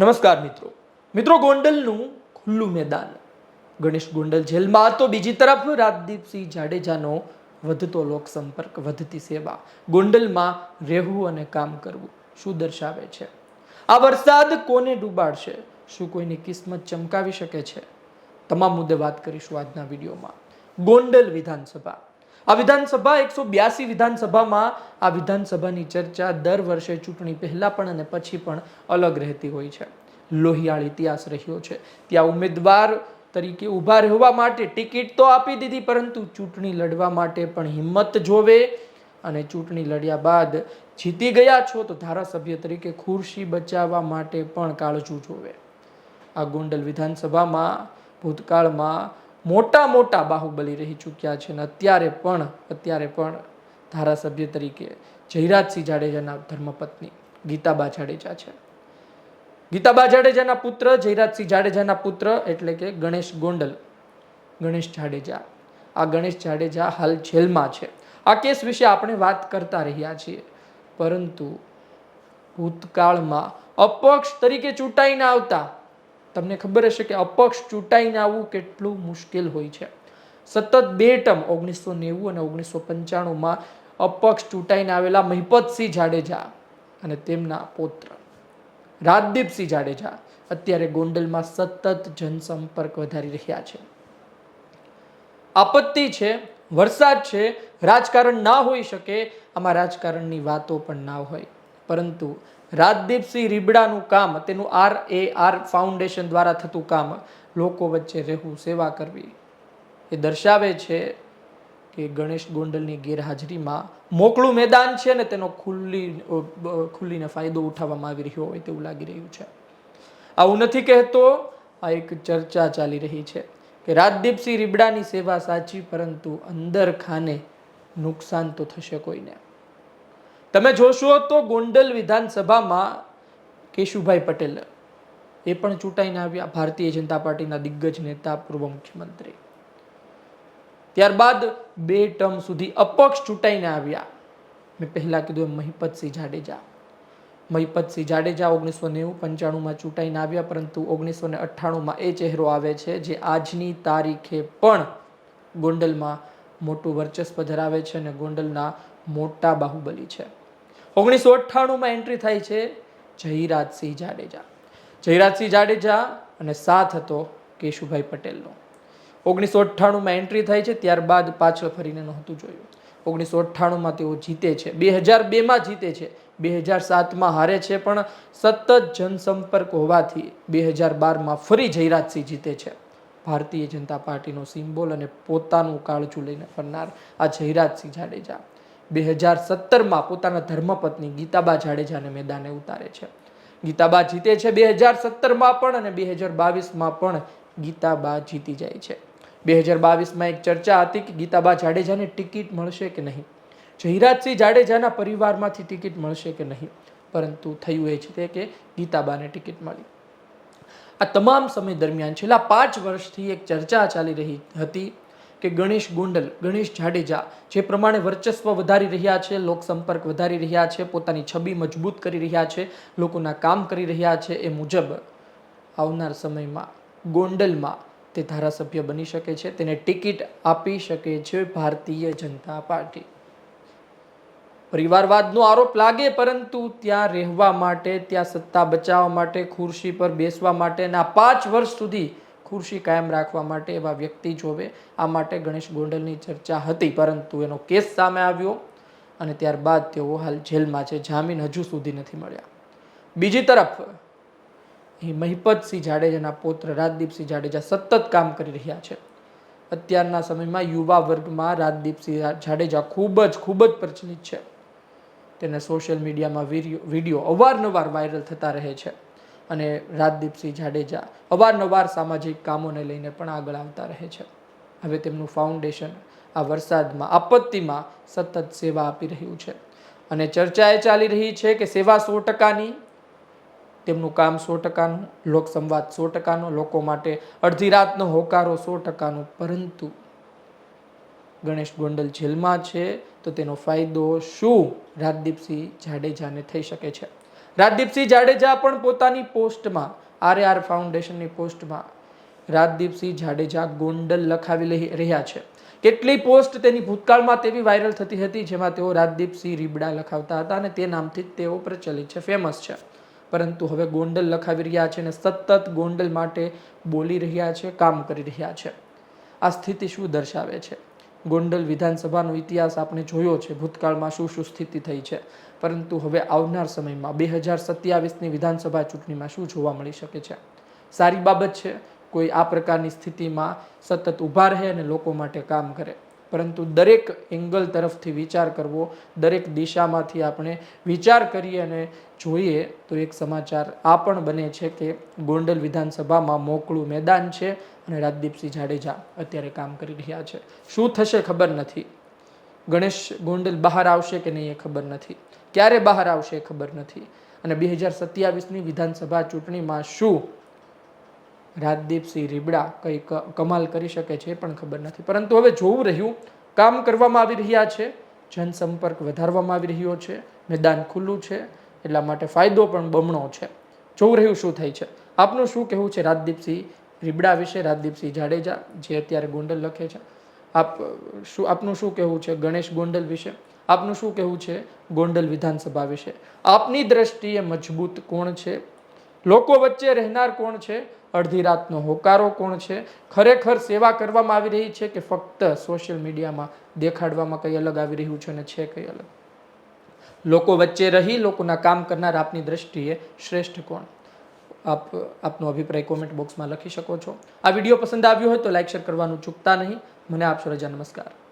નમસ્કાર મિત્રો. મિત્રો, ગોંડલનું ખુલ્લું મેદાન. ગણેશ ગોંડલ જેલમાં તો બીજી તરફ રાજદીપસિંહ જાડેજાનો વધતો લોકસંપર્ક, વધતી સેવા. ગોંડલમાં રહેવું અને કામ કરવું શું દર્શાવે છે? આ વરસાદ કોને ડૂબાડશે? શું કોઈની કિસ્મત ચમકાવી શકે છે? તમામ મુદ્દે વાત કરીશું આજના વિડીયોમાં. ગોંડલ વિધાનસભા. આ વિધાનસભા એકસો બ્યાસી વિધાનસભામાં આ વિધાનસભાની ચર્ચા દર વર્ષે ચૂંટણી પહેલાં પણ અને પછી પણ અલગ રહેતી હોય છે. લોહિયાળ ઇતિહાસ રહ્યો છે. ત્યાં ઉમેદવાર તરીકે ઊભા રહેવા માટે ટિકિટ તો આપી દીધી, પરંતુ ચૂંટણી લડવા માટે પણ હિંમત જોવે અને ચૂંટણી લડ્યા બાદ જીતી ગયા છો તો ધારાસભ્ય તરીકે ખુરશી બચાવવા માટે પણ કાળજું જોવે. આ ગોંડલ વિધાનસભામાં ભૂતકાળમાં મોટા મોટા બાહુબલી રહી ચૂક્યા છે અને અત્યારે પણ અત્યારે પણ ધારાસભ્ય તરીકે જયરાજસિંહ જાડેજાના ધર્મપત્ની ગીતાબા જાડેજા છે. ગીતાબા જાડેજાના પુત્ર, જયરાજસિંહ જાડેજાના પુત્ર એટલે કે ગણેશ ગોંડલ, ગણેશ જાડેજા. આ ગણેશ જાડેજા હાલ જેલમાં છે. આ કેસ વિશે આપણે વાત કરતા રહ્યા છીએ. પરંતુ ભૂતકાળમાં અપક્ષ તરીકે ચૂંટાઈને આવતા તમને ખબર હશે કે અપક્ષ ચૂંટાઈને આવવું કેટલું મુશ્કેલ હોય છે. સતત બે ટર્મ ઓગણીસો નેવું અને ઓગણીસો પંચાણુંમાં અપક્ષ ચૂંટાઈને આવેલા મહિપતસિંહ જાડેજા અને તેમના પૌત્ર રાજદીપસિંહ જાડેજા અત્યારે ગોંડલમાં સતત જનસંપર્ક વધારી રહ્યા છે. આપત્તિ છે, વરસાદ છે, રાજકારણ ના હોઈ શકે, આમાં રાજકારણની વાતો પણ ના હોય. પરંતુ રાજદીપસિંહ રીબડાનું કામ, તેનું આર એ આર ફાઉન્ડેશન દ્વારા થતું કામ, લોકો વચ્ચે રહેવું સેવા કરવી. એ દર્શાવે છે કે ગણેશ ગોંડલની ગેરહાજરીમાં મોકળું મેદાન છે ને તેનો ખુલ્લી ખુલ્લીને ફાયદો ઉઠાવવામાં આવી રહ્યો હોય તેવું લાગી રહ્યું છે. આવું નથી કહેતો, આ એક ચર્ચા ચાલી રહી છે કે રાજદીપસિંહ રીબડાની સેવા સાચી, પરંતુ અંદર ખાને નુકસાન તો થશે કોઈને. તમે જોશો તો ગોંડલ વિધાનસભામાં કેશુભાઈ પટેલ એ પણ ચૂંટાઈને આવ્યા, ભારતીય જનતા પાર્ટીના દિગ્ગજ નેતા, પૂર્વ મુખ્યમંત્રી. ત્યારબાદ બે ટર્મ સુધી અપક્ષ ચૂંટાઈને આવ્યા. મેં પહેલાં કીધું એમ મહિપતસિંહ જાડેજા. મહિપતસિંહ જાડેજા ઓગણીસો નેવું પંચાણુંમાં ચૂંટાઈને આવ્યા, પરંતુ ઓગણીસો ને અઠ્ઠાણુંમાં એ ચહેરો આવે છે જે આજની તારીખે પણ ગોંડલમાં મોટું વર્ચસ્વ ધરાવે છે અને ગોંડલના મોટા બાહુબલી છે. ઓગણીસો અઠ્ઠાણુંમાં એન્ટ્રી થાય છે જયરાજસિંહ જાડેજા. જયરાજસિંહ જાડેજા અને સાથ હતો કેશુભાઈ પટેલનો. ઓગણીસો અઠ્ઠાણુંમાં એન્ટ્રી થાય છે, ત્યારબાદ પાછળ ફરીને નહોતું જોયું. ઓગણીસો અઠ્ઠાણુંમાં તેઓ જીતે છે. બે હજાર બેમાં જીતે છે. બે હજાર સાતમાં હારે છે, પણ સતત જનસંપર્ક હોવાથી બે હજાર બારમાં ફરી જયરાજસિંહ જીતે છે. ભારતીય જનતા પાર્ટીનો સિમ્બોલ અને પોતાનું કાળજું લઈને ફરનાર આ જયરાજસિંહ જાડેજા. બે હજાર સત્તરમાં પોતાના ધર્મપત્ની ગીતાબા જાડેજાને મેદાને ઉતારે છે. ગીતાબા જીતે છે બે હજાર સત્તરમાં પણ અને બે હજાર બાવીસમાં પણ ગીતાબા જીતી જાય છે. બે હજાર બાવીસમાં એક ચર્ચા હતી કે ગીતાબા જાડેજાને ટિકિટ મળશે કે નહીં. જયરાજસિંહ જાડેજાના પરિવારમાંથી ટિકિટ મળશે કે નહીં. પરંતુ થયું એ છે કે ગીતાબાને ટિકિટ મળી. આ તમામ સમય દરમિયાન છેલ્લા પાંચ વર્ષથી એક ચર્ચા ચાલી રહી હતી કે ગણેશ ગોંડલ, ગણેશ જાડેજા જે પ્રમાણે વર્ચસ્વ વધારી રહ્યા છે લોકસંપર્ક વધારી રહ્યા છે, પોતાની છબી મજબૂત કરી રહ્યા છે, લોકોના કામ કરી રહ્યા છે એ મુજબ આવનાર સમયમાં ગોંડલમાં તે ધારાસભ્ય બની શકે છે, તેને ટિકિટ આપી શકે છે ભારતીય જનતા પાર્ટી. પરિવારવાદનો આરોપ લાગે પરંતુ ત્યાં રહેવા માટે, ત્યાં સત્તા બચાવવા માટે, ખુરશી પર બેસવા માટે અને પાંચ વર્ષ સુધી ખુરશી કાયમ રાખવા માટે એવા વ્યક્તિ જોવે. આ માટે ગણેશ ગોંડલની ચર્ચા હતી, પરંતુ એનો કેસ સામે આવ્યો અને ત્યારબાદ તેઓ હાલ જેલમાં છે. જામીન હજુ સુધી નથી મળ્યા. બીજી તરફ મહિપતસિંહ જાડેજાના પુત્ર રાજદીપસિંહ જાડેજા સતત કામ કરી રહ્યા છે. અત્યારના સમયમાં યુવા વર્ગમાં રાજદીપસિંહ જાડેજા ખૂબ જ ખૂબ જ પ્રચલિત છે. તેને સોશિયલ મીડિયામાં વીડિયો અવારનવાર વાયરલ થતા રહે છે. અને રાજદીપસિંહ જાડેજા અવારનવાર સામાજિક કામોને લઈને પણ આગળ આવતા રહે છે. હવે તેમનું ફાઉન્ડેશન આ વરસાદમાં, આપત્તિમાં સતત સેવા આપી રહ્યું છે. અને ચર્ચા એ ચાલી રહી છે કે સેવા સો ટકાની, તેમનું કામ સો ટકાનું લોકસંવાદ સો ટકાનો, લોકો માટે અડધી રાતનો હોકારો સો ટકાનો, પરંતુ ગણેશ ગોંડલ જેલમાં છે તો તેનો ફાયદો શું? રાજદીપસિંહ જાડેજાને થઈ શકે છે. રાજદીપસિંહ જાડેજા પણ પોતાની પોસ્ટમાં આર આર ફાઉન્ડેશનની પોસ્ટમાં રાજદીપસિંહ જાડેજા ગોંડલ લખાવી રહ્યા છે. કેટલી પોસ્ટ તેની ભૂતકાળમાં તેવી વાયરલ થતી હતી જેમાં તેઓ રાજદીપસિંહ રીબડા લખાવતા હતા અને તે નામથી જ તેઓ પ્રચલિત છે, ફેમસ છે. પરંતુ હવે ગોંડલ લખાવી રહ્યા છે અને સતત ગોંડલ માટે બોલી રહ્યા છે, કામ કરી રહ્યા છે. આ સ્થિતિ શું દર્શાવે છે? ગોંડલ વિધાનસભાનો ઇતિહાસ આપણે જોયો છે. ભૂતકાળમાં શું શું સ્થિતિ થઈ છે? પરંતુ હવે આવનાર સમયમાં બે હજાર સત્યાવીસની વિધાનસભા ચૂંટણીમાં શું જોવા મળી શકે છે? સારી બાબત છે, કોઈ આ પ્રકારની સ્થિતિમાં સતત ઊભા રહે અને લોકો માટે કામ કરે. પરંતુ દરેક એંગલ તરફથી વિચાર કરવો, દરેક દિશામાંથી આપણે વિચાર કરીએ અને જોઈએ તો એક સમાચાર આ પણ બને છે કે ગોંડલ વિધાનસભામાં મોકળું મેદાન છે અને રાજદીપસિંહ જાડેજા અત્યારે કામ કરી રહ્યા છે. શું થશે ખબર નથી. ગણેશ ગોંડલ બહાર આવશે કે નહીં એ ખબર નથી. ક્યારે બહાર આવશે એ ખબર નથી. અને બે હજાર સત્યાવીસની વિધાનસભા ચૂંટણીમાં શું રાજદીપસિંહ રીબડા કંઈ કમાલ કરી શકે છે એ પણ ખબર નથી. પરંતુ હવે જોવું રહ્યું, કામ કરવામાં આવી રહ્યા છે, જનસંપર્ક વધારવામાં આવી રહ્યો છે, મેદાન ખુલ્લું છે, એટલા માટે ફાયદો પણ બમણો છે. જોવું રહ્યું શું થાય છે. આપનું શું કહેવું છે રાજદીપસિંહ રીબડા વિશે? રાજદીપસિંહ જાડેજા, જે અત્યારે ગોંડલ લખે છે. આપ, શું, આપનું શું કહેવું છે ગણેશ ગોંડલ વિશે? આપનું શું કહેવું છે ગોંડલ વિધાનસભા વિશે? આપની દ્રષ્ટિએ મજબૂત કોણ છે? લોકો વચ્ચે રહેનાર કોણ છે? અડધી રાતનો હોકારો કોણ છે? ખરેખર સેવા કરવામાં આવી રહી છે કે ફક્ત સોશિયલ મીડિયામાં દેખાડવામાં કંઈ અલગ આવી રહ્યું છે અને છે કંઈ અલગ? લોકો વચ્ચે રહી, લોકોના કામ કરનાર આપની દ્રષ્ટિએ શ્રેષ્ઠ કોણ? આપ, આપનો અભિપ્રાય કોમેન્ટ બોક્સમાં લખી શકો છો. આ વીડિયો પસંદ આવ્યો હોય તો લાઇક શેર કરવાનું ચૂકતા નહીં. મને આપશો રજા. નમસ્કાર.